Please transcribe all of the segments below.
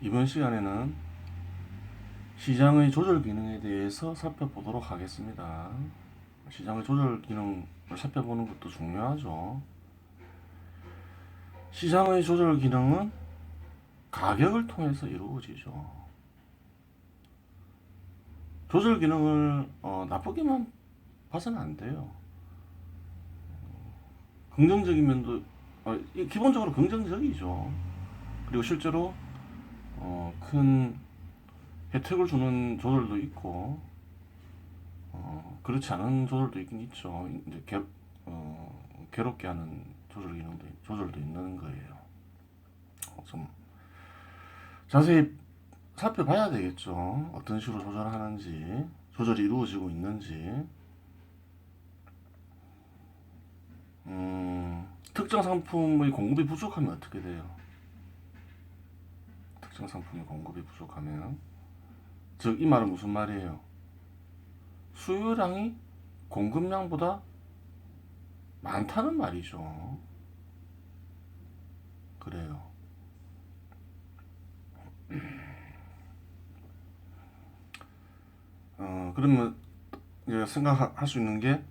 이번 시간에는 시장의 조절 기능에 대해서 살펴보도록 하겠습니다. 시장의 조절 기능을 살펴보는 것도 중요하죠. 시장의 조절 기능은 가격을 통해서 이루어지죠. 조절 기능을 어, 나쁘게만 봐서는 안 돼요. 긍정적인 면도 어, 이- 기본적으로 긍정적이죠. 그리고 실제로 어, 큰 혜택을 주는 조절도 있고 어, 그렇지 않은 조절도 있긴 있죠. 이제 괴, 어, 괴롭게 하는 조절 기능도 조절도 있는 거예요. 어, 좀 자세히 살펴봐야 되겠죠. 어떤 식으로 조절하는지 조절이 이루어지고 있는지 음, 특정 상품의 공급이 부족하면 어떻게 돼요? 특정 상품의 공급이 부족하면 즉 이 말은 무슨 말이에요? 수요량이 공급량보다 많다는 말이죠. 그래요. 어, 그러면 생각할 수 있는 게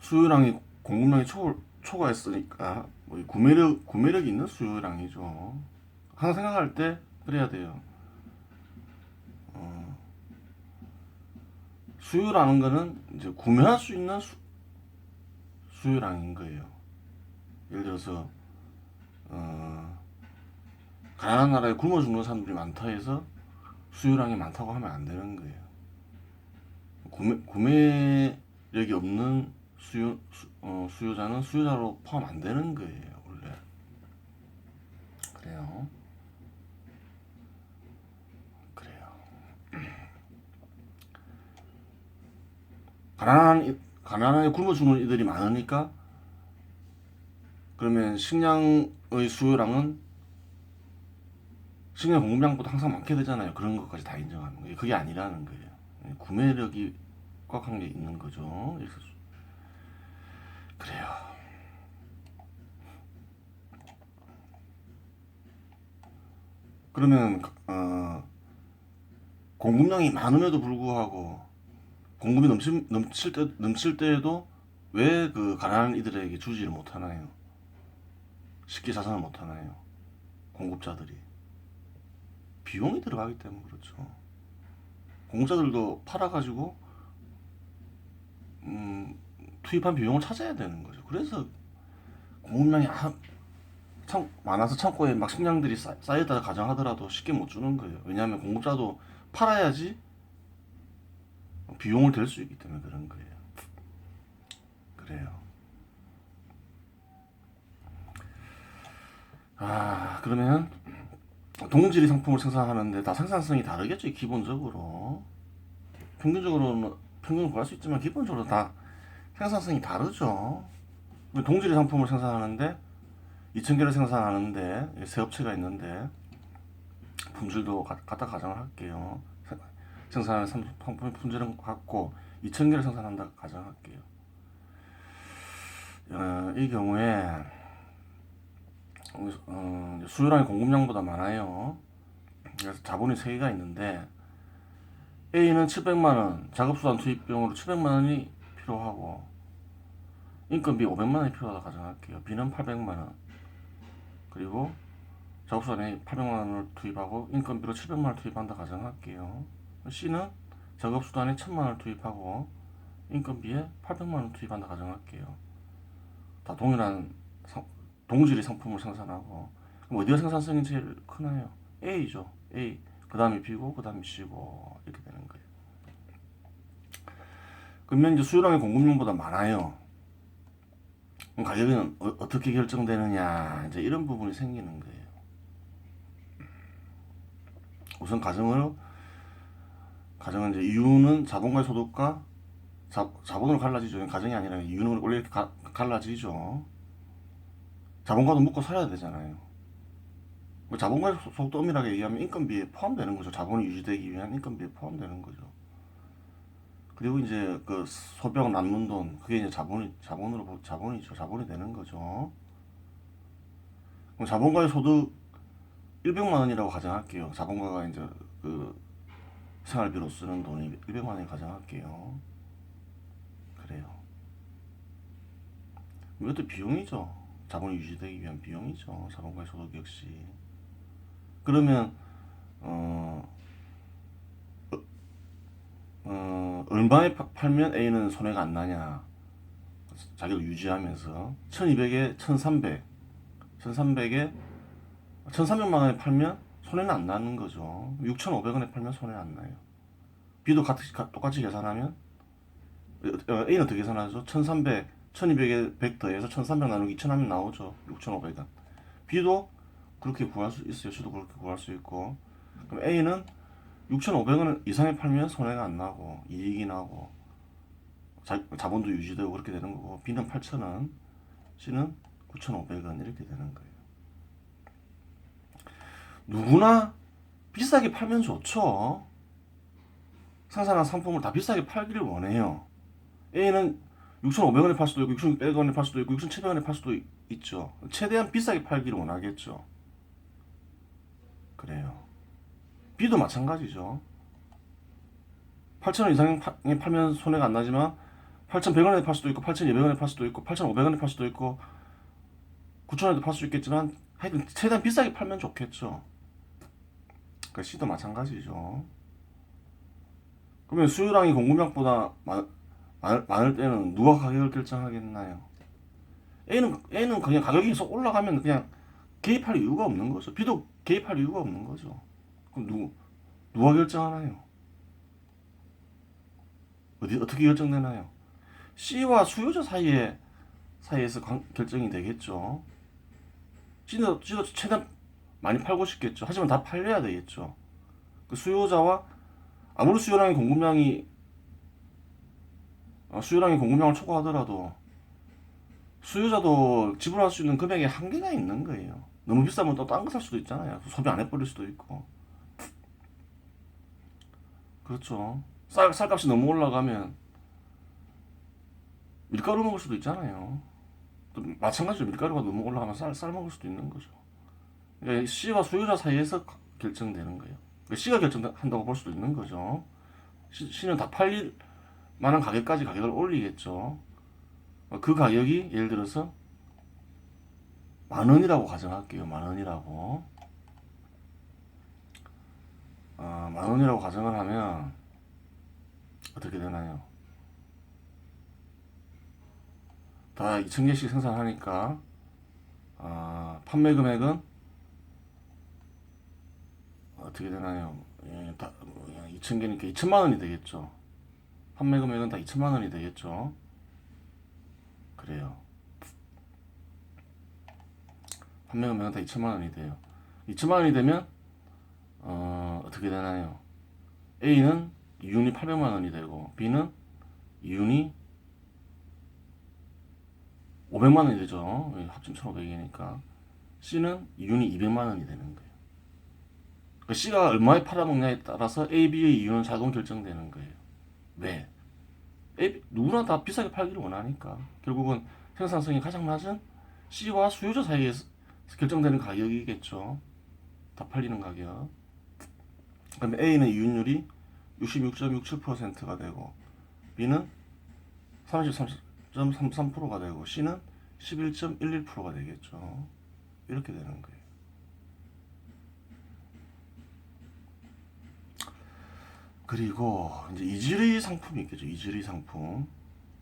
수요량이 공급량이 초, 초과했으니까 뭐이 구매력 구매력이 있는 수요량이죠. 항상 생각할 때 그래야 돼요. 어, 수요라는 거는 이제 구매할 수 있는 수, 수요량인 거예요. 예를 들어서 어, 가난한 나라에 굶어 죽는 사람들이 많다 해서 수요량이 많다고 하면 안 되는 거예요. 구매 구매력이 없는 수요 수, 어, 수요자는 수요자로 포함 안 되는 거예요 원래 그래요 가난한 이- 가난하게 굶어 죽는 이들이 많으니까 그러면 식량의 수요량은 식량 공급량보다 항상 많게 되잖아요. 그런 것까지 다 인정하는 거예요. 그게 아니라는 거예요. 구매력이 꽉한 게 있는 거죠. 그래요. 그러면 어, 공급량이 많음에도 불구하고 공급이 넘칠 넘칠 때 넘칠 때에도 왜 그 가난한 이들에게 주지를 못하나요? 쉽게 자산을 못하나요? 공급자들이 비용이 들어가기 때문에 그렇죠. 공급자들도 팔아가지고 음, 투입한 비용을 찾아야 되는 거죠. 그래서 공급량이 아- 참 많아서 창고에 막 식량들이 쌓- 쌓였다 가정하더라도 쉽게 못 주는 거예요. 왜냐하면 공급자도 팔아야지 비용을 댈수 있기 때문에 그런 거예요. 그래요. 아 그러면 동질의 상품을 생산하는데 다 생산성이 다르겠죠. 기본적으로 평균적으로는 평균을 구할 수 있지만 기본적으로 다 생산성이 다르죠. 동질의 상품을 생산하는데 2,000개를 생산하는데 세 업체가 있는데 품질도 가- 갖다 가정을 할게요. 세- 생산하는 상- 상품의 품질은 같고 2,000개를 생산한다 가정할게요. 어, 이 경우에 어, 수요량이 공급량보다 많아요. 그래서 자본이 세 개가 있는데 A는 700만 원 작업수단 투입 비용으로 700만 원이 필요하고 인건비 500만 원이 필요하다 가정할게요. B는 800만 원. 그리고 작업수단에 800만 원을 투입하고 인건비로 700만 원을 투입한다 가정할게요. C는 작업수단에 1000만 원을 투입하고 인건비에 800만 원을 투입한다 가정할게요. 다 동일한 상, 동질의 상품을 생산하고 그럼 어디가 생산성이 제일 크나요? A죠. A. 그 다음에 B고 그 다음에 C고 이렇게 되는 거예요. 그러면 이제 수요량이 공급량보다 많아요. 그럼 가격은 어, 떻게 결정되느냐 이제 이런 부분이 생기는 거예요. 우선 가정을 가정은 이제 이유는 자본과의 소득과 자, 자본으로 갈라지죠. 가정이 아니라 이유는 원래 이렇게 가, 갈라지죠. 자본과도 묶어 살아야 되잖아요. 뭐 자본과의 소- 소득도 엄밀하게 얘기하면 인건비에 포함되는 거죠. 자본이 유지되기 위한 인건비에 포함되는 거죠. 그리고 이제 그 소비하고 남는 돈 그게 이제 자본이 자본으로 보- 자본이죠. 자본이 되는 거죠. 그럼 자본과의 소득 100만 원이라고 가정할게요. 자본가가 이제 그 생활비로 쓰는 돈이 100만 원이 가정할게요. 그래요. 이것도 비용이죠. 자본이 유지되기 위한 비용이죠. 자본가의 소득 역시. 그러면 어, 어, 어 얼마에 파- 팔면 A는 손해가 안 나냐? 자기를 유지하면서 1200에 1300 1300에 1300만 원에 팔면 손해는 안 나는 거죠. 6500원에 팔면 손해 안 나요. B도 같이, 가- 똑같이 계산하면 어, 어, A는 어떻게 계산하죠? 1300 1200에 100 더해서 1300 나누기 2000 하면 나오죠. 6500원 B도 그렇게 구할 수 있어요. C도 그렇게 구할 수 있고. 그럼 A는 6500원 이상에 팔면 손해가 안 나고 이익이 나고 자, 자본도 유지되고 그렇게 되는 거고. B는 8,000원, C는 9,500원 이렇게 되는 거예요. 누구나 비싸게 팔면 좋죠. 생산한 상품을 다 비싸게 팔기를 원해요. A는 6,500원에 팔 수도 있고 6,600원에 팔 수도 있고 6,700원에 팔 수도 있- 있죠. 최대한 비싸게 팔기를 원하겠죠. 그래요. B도 마찬가지죠. 8,000원 이상에 팔면 손해가 안 나지만 8,100원에 팔 수도 있고 8,200원에 팔 수도 있고 8,500원에 팔 수도 있고 9,000원에도 팔 수 있겠지만 하여튼 최대한 비싸게 팔면 좋겠죠. 그 C도 마찬가지죠. 그러면 수요량이 공급량보다 많, 많, 많을 때는 누가 가격을 결정하겠나요? A는 A는 그냥 가격이 계속 올라가면 그냥 개입할 이유가 없는 거죠. B도 개입할 이유가 없는 거죠. 그럼 누구 누가 결정하나요? 어디 어떻게 결정되나요? C와 수요자 사이에 사이에서 관- 결정이 되겠죠. C도 C도 최대한 많이 팔고 싶겠죠. 하지만 다 팔려야 되겠죠. 그 수요자와 아무리 수요량이 공급량이 어, 수요량이 공급량을 초과하더라도 수요자도 지불할 수 있는 금액에 한계가 있는 거예요. 너무 비싸면 또 딴 거 살 수도 있잖아요. 소비 안 해버릴 수도 있고. 그렇죠. 쌀, 쌀값이 너무 올라가면 밀가루 먹을 수도 있잖아요. 또 마찬가지로 밀가루가 너무 올라가면 쌀, 쌀 먹을 수도 있는 거죠. 그러니까 C와 수요자 사이에서 결정되는 거예요. 그러니까 C가 결정한다고 볼 수도 있는 거죠. C, C는 다 팔릴 만한 가격까지 가격을 올리겠죠. 어, 그 가격이 예를 들어서 만 원이라고 가정할게요. 만 원이라고. 어, 만 원이라고 가정을 하면 어떻게 되나요? 다 2,000개씩 생산하니까 아, 판매 금액은 어떻게 되나요? 예, 다 2,000개니까 2천만 원이 되겠죠. 판매 금액은 다 2천만 원이 되겠죠. 그래요. 판매 금액은 다 2천만 원이 돼요. 2천만 원이 되면 어, 어떻게 되나요? A는 이윤이 800만 원이 되고 B는 이윤이 500만 원이 되죠. 예, 합치면 1,500이니까. C는 이윤이 200만 원이 되는 거예요. 그러니까 C가 얼마에 팔아먹냐에 따라서 A, B의 이윤은 자동 결정되는 거예요. 왜? A, 누구나 다 비싸게 팔기를 원하니까. 결국은 생산성이 가장 낮은 C와 수요자 사이에서 결정되는 가격이겠죠. 다 팔리는 가격. 그럼 A는 이윤율이 66.67%가 되고 B는 33.33%가 되고 C는 11.11%가 되겠죠. 이렇게 되는 거예요. 그리고 이제 이질의 상품이 있겠죠. 이질의 상품.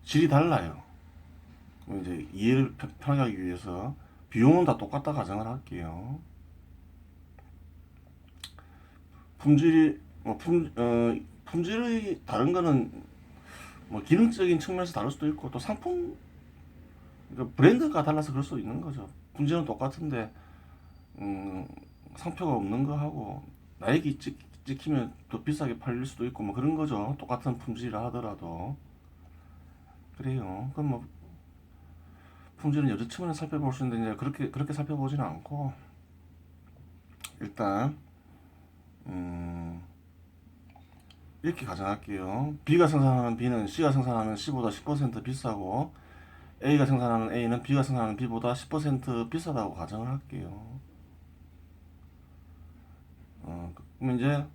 질이 달라요. 이제 이해를 편- 편하게 하기 위해서 비용은 다 똑같다 가정을 할게요. 품질이 뭐 품, 어, 품질의 다른 거는 뭐 기능적인 측면에서 다를 수도 있고 또 상품 그러니까 브랜드가 달라서 그럴 수 있는 거죠. 품질은 똑같은데 음, 상표가 없는 거 하고 나에게 찍, 찍히면 더 비싸게 팔릴 수도 있고 뭐 그런 거죠. 똑같은 품질이라 하더라도 그래요. 그럼 뭐 품질은 여러 측면에 살펴볼 수 있는데 이제 그렇게 그렇게 살펴보지는 않고 일단 음, 이렇게 가정할게요. B가 생산하는 B는 C가 생산하는 C보다 10% 비싸고 A가 생산하는 A는 B가 생산하는 B보다 10% 비싸다고 가정을 할게요. 어, 그럼 이제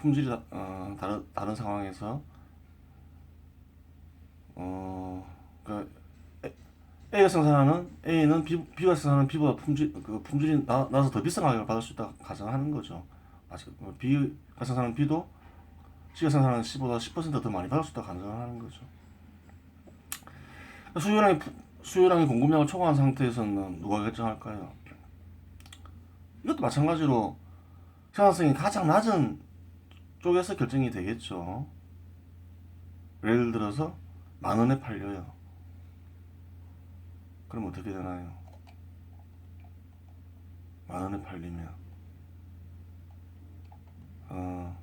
품질이 다, 어, 다른 다른 상황에서 어, 그 A- A가 생산하는 A는 B, B가 생산하는 B보다 품질 그 품질이 나, 나서 더 비싼 가격을 받을 수 있다 가정하는 거죠. 마찬- 어, B가 생산하는 B도 C가 생산하는 C보다 10%더 많이 받을 수 있다 가정하는 거죠. 수요량이 부- 수요량이 공급량을 초과한 상태에서는 누가 결정할까요? 이것도 마찬가지로 생산성이 가장 낮은 쪽에서 결정이 되겠죠. 예를 들어서 만 원에 팔려요. 그럼 어떻게 되나요? 만 원에 팔리면 어,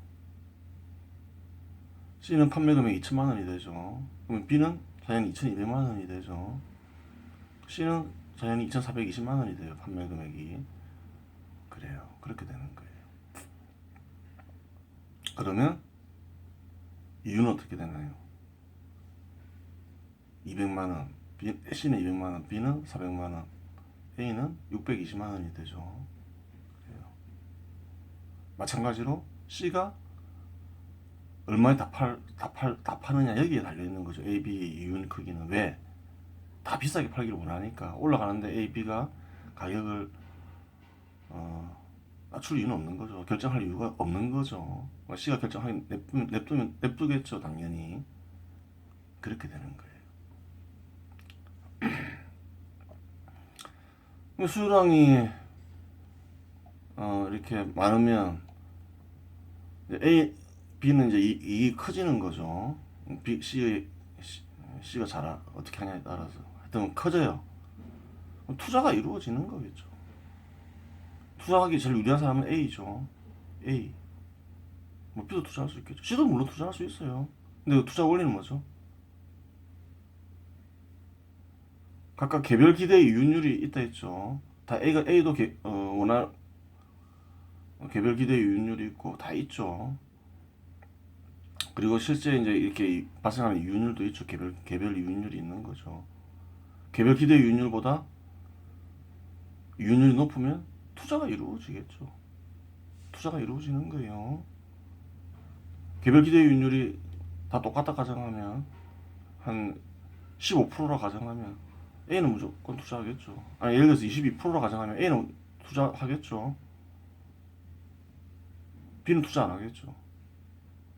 C는 판매 금액 2천만 원이 되죠. 그러면 B는 자연히 2,200만 원이 되죠. C는 자연히 2,420만 원이 돼요. 판매 금액이. 그래요. 그렇게 되는 거예요. 그러면 이유는 어떻게 되나요? 200만 원, B, C는 200만 원, B는 400만 원, A는 620만 원이 되죠. 그래요. 마찬가지로 C가 얼마에 다 팔, 다 팔, 다 파느냐 여기에 달려 있는 거죠. A, B 유닛 크기는 왜? 다 비싸게 팔기를 원하니까 올라가는데 A, B가 가격을 어, 낮출 이유는 없는 거죠. 결정할 이유가 없는 거죠. 뭐 C가 결정하기 냅두면, 냅두면 냅두겠죠, 당연히. 그렇게 되는 거예요. 수요량이 어, 이렇게 많으면 A, B는 이제 이, 이익이 커지는 거죠. B, C의 C, C가 잘 아- 어떻게 하냐에 따라서 하여튼 커져요. 투자가 이루어지는 거겠죠. 투자하기 제일 유리한 사람은 A죠. A. 뭐 B도 투자할 수 있겠죠. C도 물론 투자할 수 있어요. 근데 그 투자 원리는 뭐죠? 각각 개별 기대의 이윤율이 있다 했죠. 다 A가 A도 개, 어, 원할 어, 개별 기대의 이윤율이 있고 다 있죠. 그리고 실제 이제 이렇게 발생하는 이윤율도 있죠. 개별 개별 이윤율이 있는 거죠. 개별 기대 이윤율보다 이윤율이 높으면 투자가 이루어지겠죠. 투자가 이루어지는 거예요. 개별 기대 이윤율이 다 똑같다 가정하면 한 15%라 가정하면 A는 무조건 투자하겠죠. 아니 예를 들어서 22%라 가정하면 A는 투자하겠죠. B는 투자 안 하겠죠.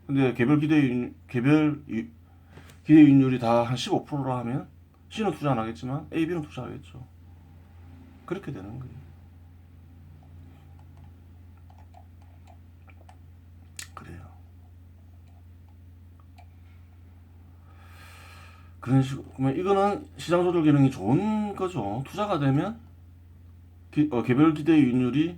근데 개별 기대 이윤- 개별 이- 기대 이윤율이 다 한 15%라 하면 C는 투자 안 하겠지만 A, B는 투자하겠죠. 그렇게 되는 거예요. 그런 식으로 이거는 시장 조절 기능이 좋은 거죠. 투자가 되면 기- 어, 개별 기대 이윤율이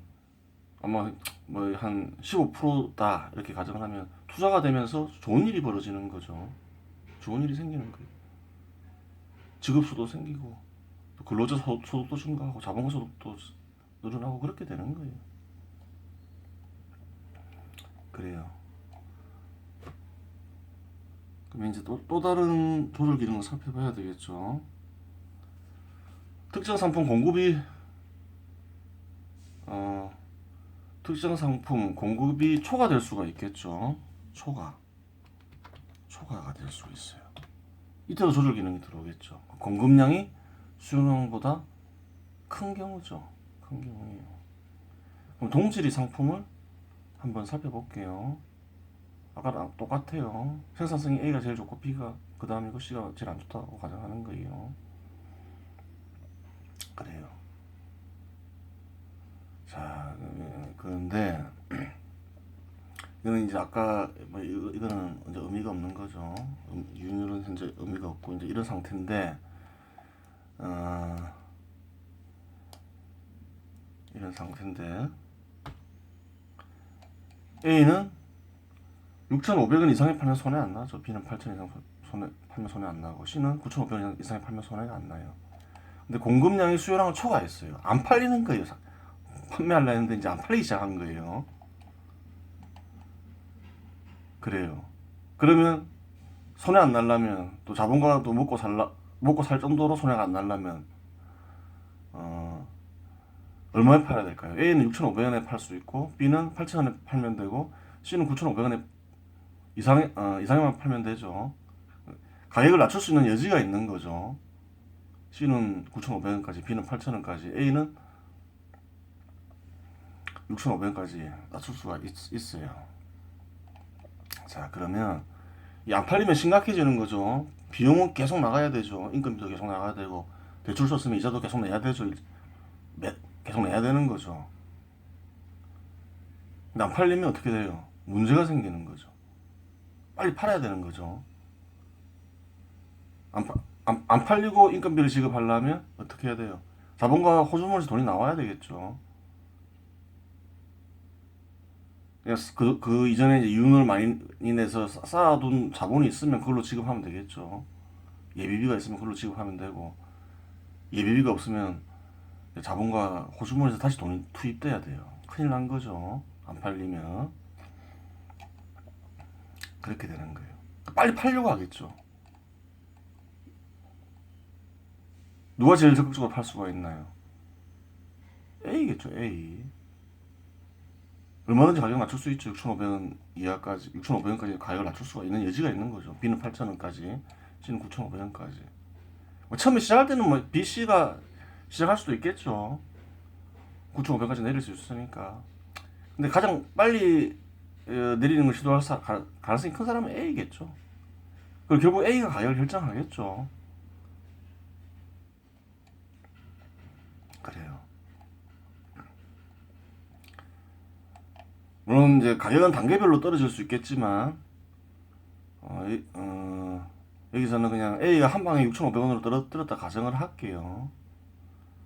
아마 뭐 한 15%다 이렇게 가정을 하면 투자가 되면서 좋은 일이 벌어지는 거죠. 좋은 일이 생기는 거예요. 직업수도 생기고 또 근로자 소- 소득도 증가하고 자본가 소득도 늘어나고 그렇게 되는 거예요. 그래요. 그럼 이제 또, 또 다른 조절 기능을 살펴봐야 되겠죠. 특정 상품 공급이 어, 특정 상품 공급이 초과될 수가 있겠죠. 초과. 초과가 될 수 있어요. 이때도 조절 기능이 들어오겠죠. 공급량이 수요량보다 큰 경우죠. 큰 경우예요. 그럼 동질의 상품을 한번 살펴볼게요. 아까랑 똑같아요. 생산성이 A가 제일 좋고 B가 그 다음이고 C가 제일 안 좋다고 가정하는 거예요. 그래요. 자, 그- 그런데 이거는 이제 아까 뭐 이거, 이거는 이제 의미가 없는 거죠. 음, 윤율은 현재 의미가 없고 이제 이런 상태인데 어, 이런 상태인데 A는 6,500원 이상에 팔면 손해 안 나죠. B는 8,000원 이상 손해 팔면 손해 안 나고 C는 9,500원 이상에 팔면 손해가 안 나요. 근데 공급량이 수요량을 초과했어요. 안 팔리는 거예요. 판매하려 했는데 이제 안 팔리기 시작한 거예요. 그래요. 그러면 손해 안 날라면 또 자본가도 먹고 살라 먹고 살 정도로 손해가 안 날라면 어 얼마에 팔아야 될까요? A는 6,500원에 팔 수 있고 B는 8,000원에 팔면 되고 C는 9,500원에 이상 어, 이상에만 팔면 되죠. 가격을 낮출 수 있는 여지가 있는 거죠. C는 9,500원까지, B는 8,000원까지, A는 6,500원까지 낮출 수가 있, 있어요. 자, 그러면 이안 팔리면 심각해지는 거죠. 비용은 계속 나가야 되죠. 인건비도 계속 나가야 되고 대출 썼으면 이자도 계속 내야 되죠. 매, 계속 내야 되는 거죠. 안 팔리면 어떻게 돼요? 문제가 생기는 거죠. 빨리 팔아야 되는 거죠. 안, 파- 안, 안 팔리고 인건비를 지급하려면 어떻게 해야 돼요? 자본과 호주머니에서 돈이 나와야 되겠죠. 그, 그 이전에 이제 이윤을 많이 내서 쌓- 쌓아둔 자본이 있으면 그걸로 지급하면 되겠죠. 예비비가 있으면 그걸로 지급하면 되고, 예비비가 없으면 자본과 호주머니에서 다시 돈이 투입돼야 돼요. 큰일 난 거죠. 안 팔리면. 그렇게 되는 거예요. 빨리 팔려고 하겠죠. 누가 제일 적극적으로 팔 수가 있나요? A겠죠, A. 얼마든지 가격 낮출 수 있죠. 6,500원 이하까지, 6,500원까지 가격을 낮출 수가 있는 여지가 있는 거죠. B는 8,000원까지, C는 9,500원까지. 뭐 처음에 시작할 때는 뭐 B, C가 시작할 수도 있겠죠. 9,500원까지 내릴 수 있으니까. 근데 가장 빨리 어, 내리는 걸 시도할 사, 가, 가능성이 큰 사람은 A겠죠. 그리고 결국 A가 가격을 결정하겠죠. 그래요. 물론 이제 가격은 단계별로 떨어질 수 있겠지만 어, 이- 어, 여기서는 그냥 A가 한 방에 6,500원으로 떨어뜨렸다 가정을 할게요.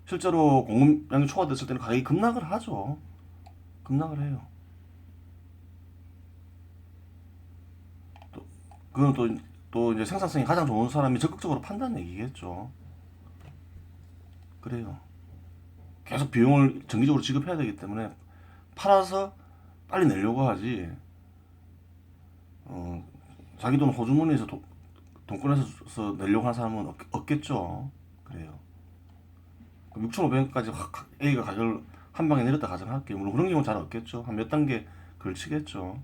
실제로 공급량이 초과됐을 때는 가격이 급락을 하죠. 급락을 해요. 또 그건 또, 또 이제 생산성이 가장 좋은 사람이 적극적으로 판다는 얘기겠죠. 그래요. 계속 비용을 정기적으로 지급해야 되기 때문에 팔아서 빨리 내려고 하지. 어, 자기 돈 호주머니에서 돈, 돈 꺼내서 내려고 하는 사람은 없, 없겠죠. 그래요. 6,500원까지 확 A가 가격을 한 방에 내렸다 가정할게요. 물론 그런 경우는 잘 없겠죠. 한 몇 단계 걸치겠죠.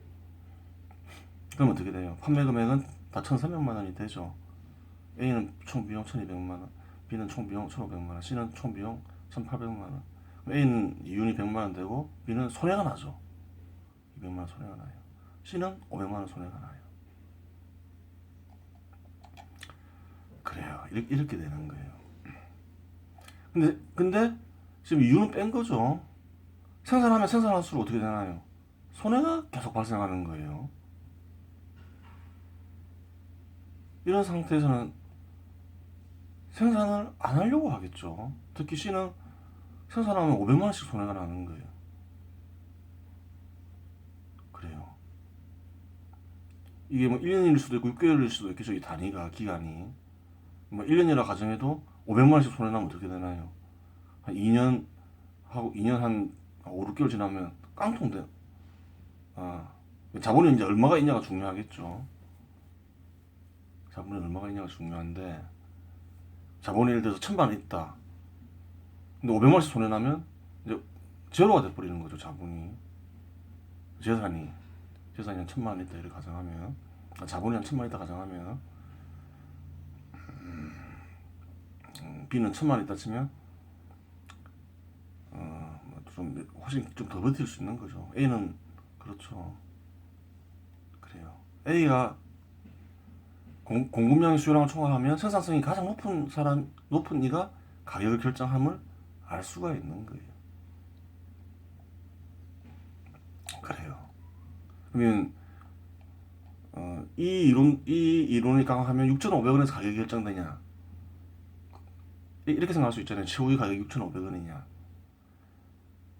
그럼 어떻게 돼요? 판매 금액은 다 1,300만 원이 되죠. A는 총 비용 1,200만 원, B는 총 비용 1,500만 원, C는 총 비용 1,800만 원. A는 이윤이 100만 원 되고 B는 손해가 나죠. 200만 원 손해가 나요. C는 500만 원 손해가 나요. 그래요. 이렇게, 이렇게 되는 거예요. 근데 근데 지금 이윤은 뺀 거죠. 생산하면 생산할수록 어떻게 되나요? 손해가 계속 발생하는 거예요. 이런 상태에서는 생산을 안 하려고 하겠죠. 특히 C는 생산하면 500만 원씩 손해가 나는 거예요. 그래요. 이게 뭐 1년일 수도 있고 6개월일 수도 있겠죠. 이 단위가 기간이. 뭐 1년이라 가정해도 500만 원씩 손해 나면 어떻게 되나요? 한 2년 하고 2년 한 5, 6개월 지나면 깡통 돼. 아, 자본이 이제 얼마가 있냐가 중요하겠죠. 자본이 얼마가 있냐가 중요한데 자본이 예를 들어서 천만 원 있다. 근데 500만 원씩 손해 나면 이제 제로가 돼 버리는 거죠, 자본이. 재산이 재산이 한 천만 원 있다 이렇게 가정하면 아, 자본이 한 천만 원 있다 가정하면 음, B는 천만 원 있다 치면 어, 뭐좀 훨씬 좀 더 버틸 수 있는 거죠. A는 그렇죠. 그래요. A가 공, 공급량의 수요량을 총합하면 생산성이 가장 높은 사람 높은 이가 가격을 결정함을 알 수가 있는 거예요. 그래요. 그러면 어, 이 이론 이 이론이 강하면 6,500원에서 가격이 결정되냐? 이- 이렇게 생각할 수 있잖아요. 최후의 가격이 6,500원이냐?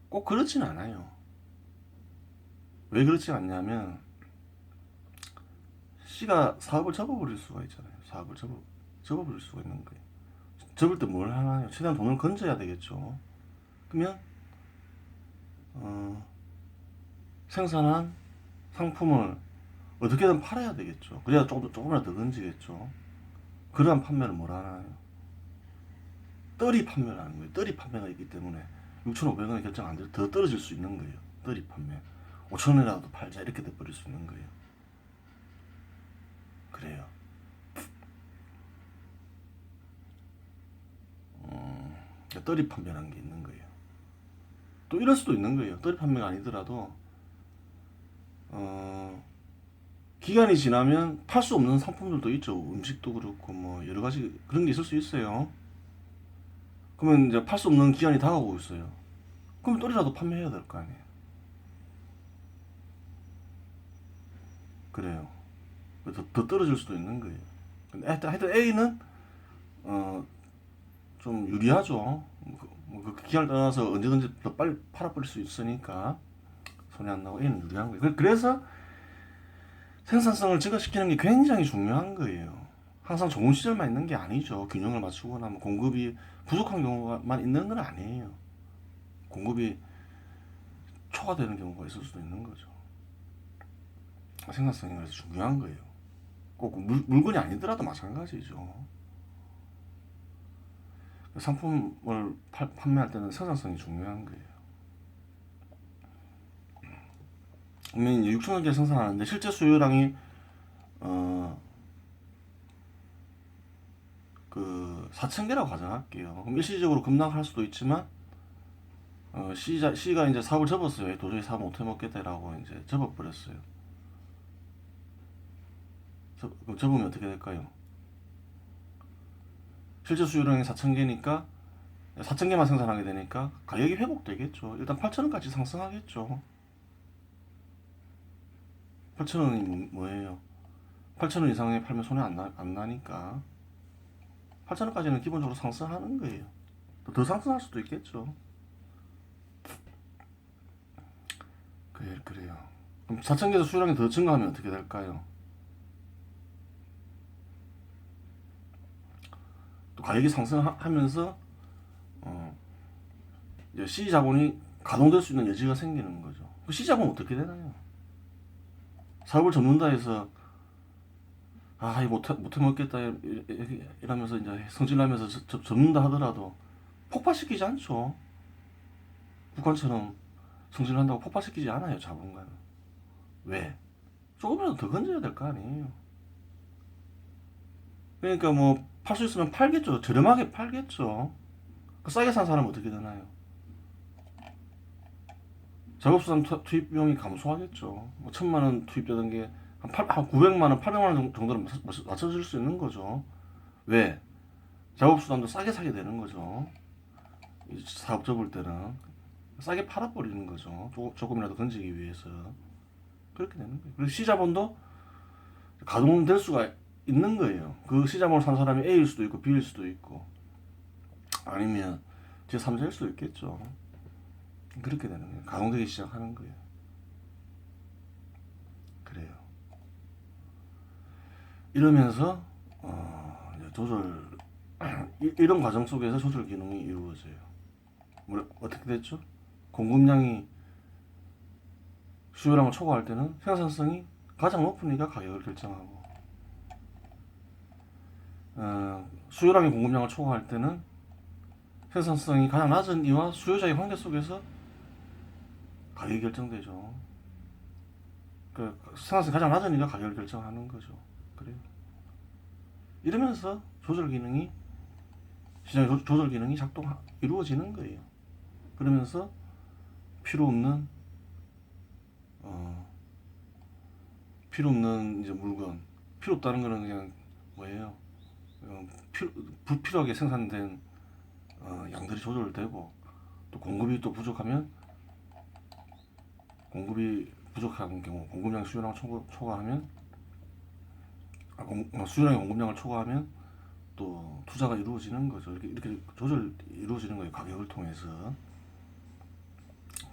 꼭 그렇진 않아요. 왜 그렇지 않냐면 C가 사업을 접어버릴 수가 있잖아요. 사업을 접어 접어버릴 수가 있는 거예요. 접을 때 뭘 하나요? 최대한 돈을 건져야 되겠죠. 그러면 어, 생산한 상품을 어떻게든 팔아야 되겠죠. 그래야 조금 조금이라도 더 건지겠죠. 그러한 판매를 뭐라 하나요? 떨이 판매를 하는 거예요. 떨이 판매가 있기 때문에 6,500원에 결정 안 돼도 더 떨어질 수 있는 거예요. 떨이 판매. 5,000원이라도 팔자 이렇게 돼버릴 수 있는 거예요. 그래요. 음, 떨이 판매라는 게 있는 거예요. 또 이럴 수도 있는 거예요. 떨이 판매가 아니더라도 어, 기간이 지나면 팔 수 없는 상품들도 있죠. 음식도 그렇고 뭐 여러 가지 그런 게 있을 수 있어요. 그러면 이제 팔 수 없는 기한이 다가오고 있어요. 그럼 떨이라도 판매해야 될 거 아니에요. 그래요. 더, 더 떨어질 수도 있는 거예요. 근데 하여튼, 하여튼 A는 어, 좀 유리하죠. 그, 뭐 그 기한을 떠나서 언제든지 더 빨리 팔아버릴 수 있으니까 손해 안 나고 A는 유리한 거예요. 그- 그래서 생산성을 증가시키는 게 굉장히 중요한 거예요. 항상 좋은 시절만 있는 게 아니죠. 균형을 맞추거나 뭐 공급이 부족한 경우만 있는 건 아니에요. 공급이 초과되는 경우가 있을 수도 있는 거죠. 생산성이 그래서 중요한 거예요. 꼭 물, 물건이 아니더라도 마찬가지죠. 상품을 팔- 판매할 때는 생산성이 중요한 거예요. 그러면 6천억 개 생산하는데 실제 수요량이 어, 그 4천 개라고 가정할게요. 그럼 일시적으로 급락할 수도 있지만 어, C자, C가 이제 사업을 접었어요. 도저히 사업 못 해먹겠다라고 이제 접어버렸어요. 접으면 어떻게 될까요? 실제 수요량이 4천 개니까 4천 개만 생산하게 되니까 가격이 회복되겠죠. 일단 8천 원까지 상승하겠죠. 8천 원이 뭐예요? 8천 원 이상에 팔면 손해 안, 나, 안 나니까 8천 원까지는 기본적으로 상승하는 거예요. 또더 상승할 수도 있겠죠. 그래, 그래요. 그럼 4천 개에서 수요량이 더 증가하면 어떻게 될까요? 또 가격이 상승하면서 어, C 자본이 가동될 수 있는 여지가 생기는 거죠. 그 C 자본 어떻게 되나요? 사업을 접는다 해서 아, 이거 못해, 못해 먹겠다 이- 이- 이러면서 이제 성질나면서 접는다 하더라도 폭발시키지 않죠. 북한처럼 성질난다고 폭발시키지 않아요, 자본가는. 왜? 조금이라도 더 건져야 될 거 아니에요. 그러니까 뭐 팔 수 있으면 팔겠죠. 저렴하게 팔겠죠. 그 싸게 산 사람은 어떻게 되나요? 작업수단 투- 투입 비용이 감소하겠죠. 뭐 천만 원 투입되던 게 한, 8, 한 900만 원, 800만 원 정- 정도로 맞- 맞- 맞춰질 수 있는 거죠. 왜? 작업수단도 싸게 사게 되는 거죠. 이 사업 접을 때는 싸게 팔아버리는 거죠. 조, 조금이라도 건지기 위해서 그렇게 되는 거예요. 그리고 시자본도 가동될 수가 있는 거예요. 그 시자본을 산 사람이 A일 수도 있고 B일 수도 있고 아니면 제 3자일 수도 있겠죠. 그렇게 되는 거예요. 가동되기 시작하는 거예요. 그래요. 이러면서 어, 조절 이- 이런 과정 속에서 조절 기능이 이루어져요. 뭐, 어떻게 됐죠? 공급량이 수요량을 초과할 때는 생산성이 가장 높으니까 가격을 결정하고 어, 수요량이 공급량을 초과할 때는 생산성이 가장 낮은 이와 수요자의 관계 속에서 가격이 결정되죠. 그 생산성이 가장 낮으니까 가격을 결정하는 거죠. 그래요. 이러면서 조절 기능이 시장 조- 조절 기능이 작동 이루어지는 거예요. 그러면서 필요 없는 어 필요 없는 이제 물건 필요 없다는 거는 그냥 뭐예요? 어, 필요, 불필요하게 생산된 어, 양들이 조절되고 또 공급이 또 부족하면 공급이 부족한 경우 공급량 수요량 초과, 초과하면 아, 공, 어, 수요량이 공급량을 초과하면 또 투자가 이루어지는 거죠. 이렇게 이렇게 조절 이루어지는 거예요. 가격을 통해서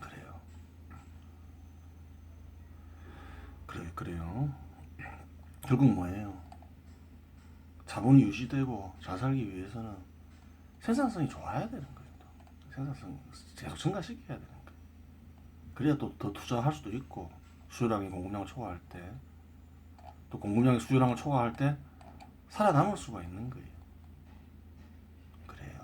그래요. 그래 그래요. 결국 뭐예요? 자본이 유지되고 잘 살기 위해서는 생산성이 좋아야 되는 거예요. 또. 생산성 계속 증가시켜야 되는 거예요. 그래야 또 더 투자할 수도 있고 수요량이 공급량을 초과할 때 또 공급량이 수요량을 초과할 때 살아남을 수가 있는 거예요. 그래요.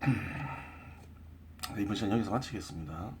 이번 시간 여기서 마치겠습니다.